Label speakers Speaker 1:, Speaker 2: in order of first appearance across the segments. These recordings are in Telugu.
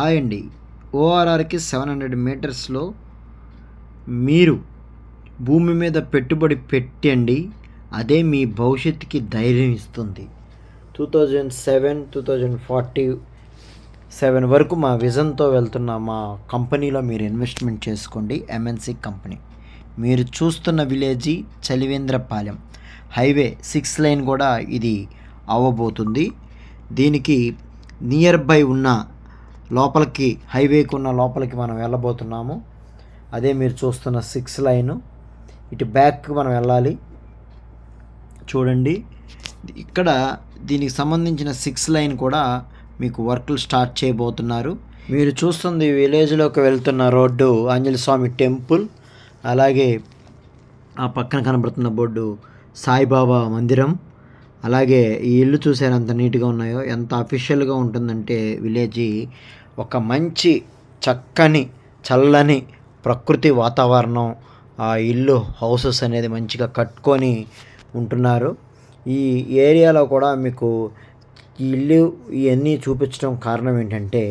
Speaker 1: హాయ్ అండి. ఓఆర్ఆర్కి సెవెన్ హండ్రెడ్ మీటర్స్లో మీరు భూమి మీద పెట్టుబడి పెట్టండి. అదే మీ భవిష్యత్తుకి ధైర్యం ఇస్తుంది. Two thousand seven two thousand forty seven వరకు మా విజన్తో వెళ్తున్న మా కంపెనీలో మీరు ఇన్వెస్ట్మెంట్ చేసుకోండి. MNC company. మీరు చూస్తున్న village Chalivendrapalem. Highway six lane కూడా ఇది అవ్వబోతుంది. దీనికి నియర్ బై ఉన్న లోపలికి హైవేకి ఉన్న లోపలికి మనం వెళ్ళబోతున్నాము. అదే మీరు చూస్తున్న సిక్స్ లైను ఇటు బ్యాక్ మనం వెళ్ళాలి. చూడండి. ఇక్కడ దీనికి సంబంధించిన సిక్స్ లైన్ కూడా మీకు వర్క్లు స్టార్ట్ చేయబోతున్నారు. మీరు చూస్తుంది విలేజ్లోకి వెళ్తున్న రోడ్డు ఆంజనేయ స్వామి టెంపుల్. అలాగే ఆ పక్కన కనబడుతున్న బోర్డు సాయిబాబా మందిరం. అలాగే ఈ ఇల్లు చూసారు ఎంత నీట్గా ఉన్నాయో ఎంత అఫీషియల్గా ఉంటుందంటే విలేజ్ ఒక మంచి చక్కని చల్లని ప్రకృతి వాతావరణం ఆ ఇల్లు హౌసెస్ అనేది మంచిగా కట్టుకొని ఉంటున్నారు. ఈ ఏరియాలో కూడా మీకు ఈ ఇల్లు ఇవన్నీ చూపించడం కారణం ఏంటంటే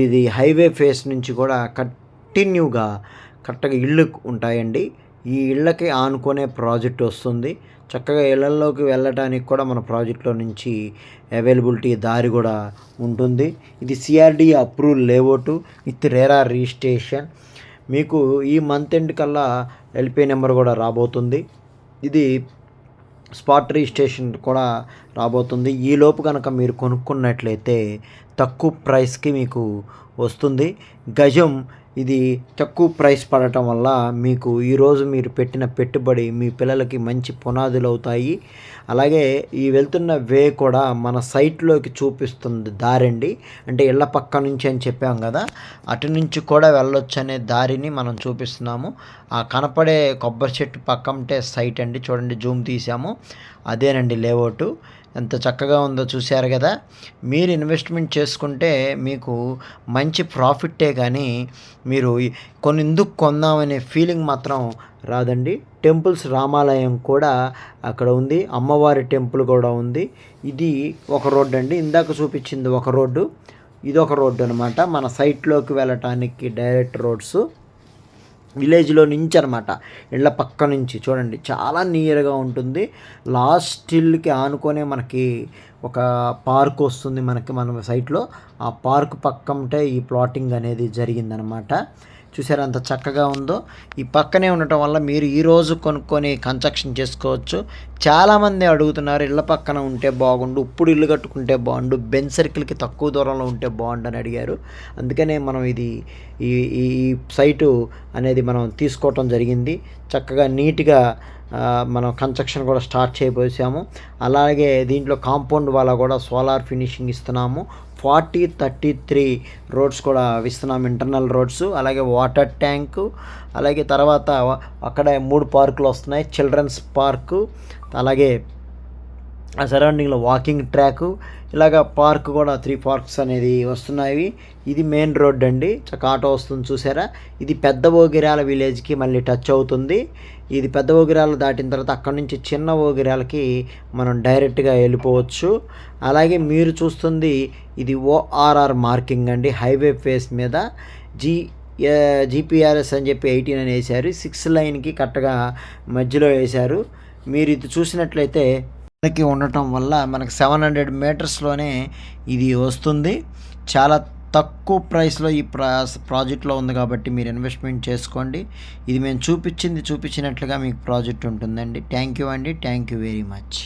Speaker 1: ఇది హైవే ఫేస్ నుంచి కూడా కంటిన్యూగా కరెక్ట్గా ఇళ్ళు ఉంటాయండి. ఈ ఇళ్ళకి ఆనుకునే ప్రాజెక్ట్ వస్తుంది. చక్కగా ఇళ్ళలోకి వెళ్ళడానికి కూడా మన ప్రాజెక్ట్లో నుంచి అవైలబిలిటీ దారి కూడా ఉంటుంది. ఇది CRD approval layout with RERA registration మీకు ఈ మంత్ ఎండ్ కల్లా ఎల్పీ నెంబర్ కూడా రాబోతుంది. ఇది స్పాట్ రిజిస్ట్రేషన్ కూడా రాబోతుంది. ఈ లోపు కనుక మీరు కొనుక్కున్నట్లయితే తక్కువ ప్రైస్కి మీకు వస్తుంది. గజం ఇది తక్కువ ప్రైస్ పడటం వల్ల మీకు ఈరోజు మీరు పెట్టిన పెట్టుబడి మీ పిల్లలకి మంచి పునాదులు అవుతాయి. అలాగే ఈ వెళ్తున్న వే కూడా మన సైట్లోకి చూపిస్తుంది దారండి. అంటే ఇళ్ళ పక్క నుంచి అని చెప్పాం కదా అటు నుంచి కూడా వెళ్ళొచ్చు అనే దారిని మనం చూపిస్తున్నాము. ఆ కనపడే కొబ్బరి చెట్టు పక్కంటే సైట్ అండి. చూడండి జూమ్ తీసాము. అదేనండి లేఅవుట్. ఎంత చక్కగా ఉందో చూశారు కదా. మీరు ఇన్వెస్ట్మెంట్ చేసుకుంటే మీకు మంచి ప్రాఫిట్టే కానీ మీరు కొన్ని ఎందుకు కొందామనే ఫీలింగ్ మాత్రం రాదండి. టెంపుల్స్ రామాలయం కూడా అక్కడ ఉంది. అమ్మవారి టెంపుల్ కూడా ఉంది. ఇది ఒక రోడ్డు అండి. ఇందాక చూపించింది ఒక రోడ్డు. ఇది ఒక రోడ్డు అనమాట మన సైట్లోకి వెళ్ళటానికి డైరెక్ట్ రోడ్స్. విలేజ్లో నుంచి అనమాట ఇళ్ళ పక్క నుంచి. చూడండి చాలా నియర్గా ఉంటుంది. లాస్ట్ ఇల్లుకి ఆనుకొనే మనకి ఒక పార్క్ వస్తుంది మనకి మన సైట్లో. ఆ పార్క్ పక్కంటే ఈ ప్లాటింగ్ అనేది జరిగిందనమాట చూసారు అంత చక్కగా ఉందో? ఈ పక్కనే ఉండటం వల్ల మీరు ఈరోజు కొనుక్కొని కన్స్ట్రక్షన్ చేసుకోవచ్చు. చాలామంది అడుగుతున్నారు ఇళ్ళ పక్కన ఉంటే బాగుండు ఇప్పుడు ఇల్లు కట్టుకుంటే బాగుండు బెన్ సర్కిల్కి తక్కువ దూరంలో ఉంటే బాగుండు అని అడిగారు. అందుకనే మనం ఇది ఈ ఈ సైటు అనేది మనం తీసుకోవటం జరిగింది. చక్కగా నీట్గా మనం కన్స్ట్రక్షన్ కూడా స్టార్ట్ చేయబోసాము. అలాగే దీంట్లో కాంపౌండ్ వాళ్ళ కూడా సోలార్ ఫినిషింగ్ ఇస్తున్నాము. ఫార్టీ థర్టీ త్రీ రోడ్స్ కూడా ఇస్తున్నాం ఇంటర్నల్ రోడ్స్ అలాగే వాటర్ ట్యాంకు అలాగే తర్వాత అక్కడ మూడు పార్కులు వస్తున్నాయి. చిల్డ్రన్స్ పార్కు అలాగే ఆ సరౌండింగ్లో వాకింగ్ ట్రాకు ఇలాగ పార్క్ కూడా త్రీ పార్క్స్ అనేది వస్తున్నాయి. ఇది మెయిన్ రోడ్ అండి. చక్క ఆటో వస్తుంది చూసారా? ఇది పెద్ద ఓగిరాల విలేజ్కి మళ్ళీ టచ్ అవుతుంది. ఇది పెద్ద ఓగిరాలు దాటిన తర్వాత అక్కడ నుంచి చిన్న ఓగిరాలకి మనం డైరెక్ట్గా వెళ్ళిపోవచ్చు. అలాగే మీరు చూస్తుంది ఇది ఓఆర్ఆర్ మార్కింగ్ అండి. హైవే ఫేస్ మీద జీ జీపీఆర్ఎస్ అని చెప్పి ఎయిటీన్ అని వేశారు. సిక్స్ లైన్కి కరెక్ట్గా మధ్యలో వేశారు. మీరు ఇది చూసినట్లయితే మనకి ఉండటం వల్ల మనకి సెవెన్ హండ్రెడ్ మీటర్స్లోనే ఇది వస్తుంది. చాలా తక్కువ ప్రైస్లో ఈ ప్రా ప్రాజెక్ట్లో ఉంది కాబట్టి మీరు ఇన్వెస్ట్మెంట్ చేసుకోండి. ఇది మేము చూపించింది చూపించినట్లుగా మీకు ప్రాజెక్ట్ ఉంటుందండి. థ్యాంక్ యూ అండి. Thank you very much.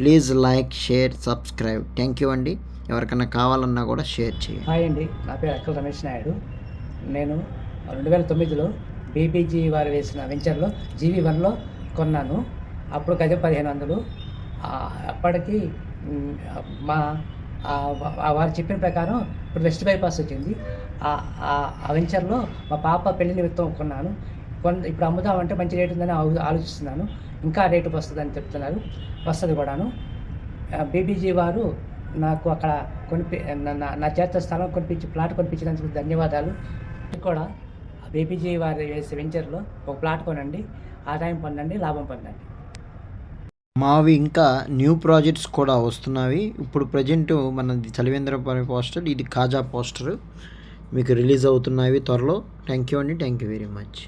Speaker 1: Please like share subscribe. Thank you అండి. ఎవరికైనా కావాలన్నా కూడా షేర్ చేయండి.
Speaker 2: హాయ్ అండి. నా పేరు అక్కల రమేష్ నాయుడు. నేను రెండు వేల తొమ్మిదిలో బీపీజీ వారు వేసిన వెంచర్లో జీవీ వన్లో కొన్నాను. అప్పుడు గజం పదిహేను వందలు అప్పటికి మా వారు చెప్పిన ప్రకారం ఇప్పుడు వెస్ట్ బైపాస్ వచ్చింది. ఆ- వెంచర్లో మా పాప పెళ్ళి నిమిత్తం కొన్నాను. కొన్ ఇప్పుడు అమ్ముదామంటే మంచి రేటు ఉందని ఆలోచిస్తున్నాను. ఇంకా రేటు వస్తుందని చెప్తున్నారు. వస్తుంది కూడాను. బీబీజీ వారు నాకు అక్కడ కొనిపి నా- నా- చేత స్థలం కొనిపించి ప్లాట్ కొనిపించినందుకు ధన్యవాదాలు. కూడా బీబీజీ వారి వేసే వెంచర్లో ఒక ప్లాట్ కొనండి. ఆదాయం పొందండి లాభం పొందండి.
Speaker 1: మావి ఇంకా న్యూ ప్రాజెక్ట్స్ కూడా వస్తున్నవి ఇప్పుడు ప్రజెంట్ మనది చలివేంద్రపురం పోస్టర్ ఇది కాజా పోస్టర్. మీకు రిలీజ్ అవుతున్నవి త్వరలో. థ్యాంక్ యూ అండి. Thank you very much.